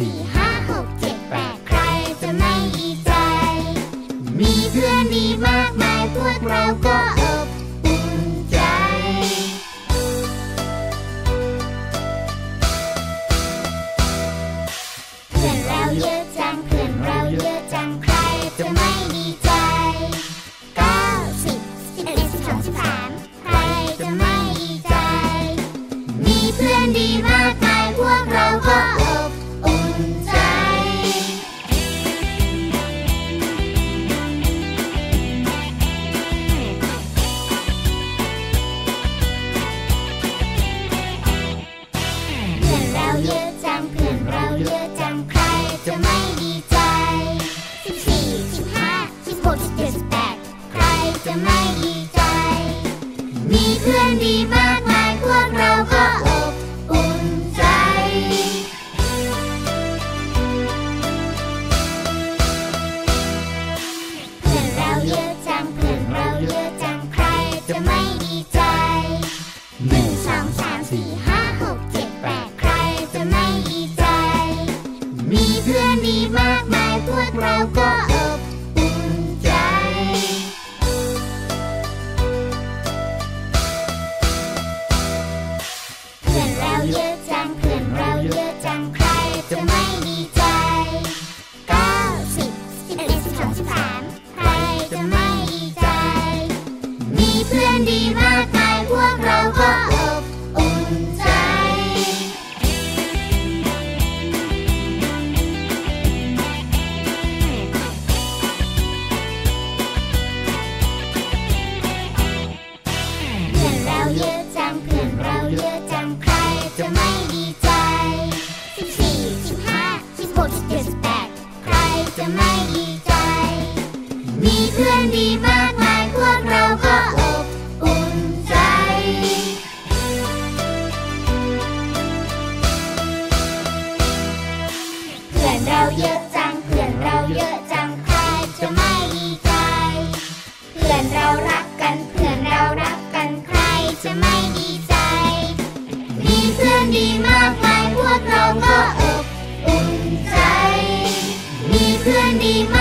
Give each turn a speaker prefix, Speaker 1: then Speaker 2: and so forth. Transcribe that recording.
Speaker 1: สี่ห้าหกเจ็ดแปดใครจะไม่ดีใจ มีเพื่อนดีมากมายพวกเราก็อบอุ่นใจ เพื่อนเราเยอะจัง เพื่อนเราเยอะจัง ใครจะไม่ดีใจเก้าสิบสิบเอ็ดสิบสองสิบสามใครจะไม่ดีใจ มีเพื่อนดีมาก ดีมากมายพวกเราก็อบอุ่ใจ เพื่อนเราเยอะจังเพื่อนเราเยอะจังใครจะไม่ดีใจหนึ่งสองสามสี่ห้าหกเจ็ดแปดใครจะไม่ดีใจ มีเพื่อนดีมากมายพวกเราก็ จะไม่ดีใจสิบสี่สิบห้าสิบหกสิบเจ็ดสิบแปดใครจะไม่ดีใจ มีเพื่อนดีมากมายพวกเราก็อบอุ่นใจ เพื่อนเราเยอะจัง เพื่อนเราเยอะจัง ใครจะไม่ดีใจ เพื่อนเรารัก ดีมากมายพวกเราก็อบอุ่นใจ มีเพื่อนดีมาก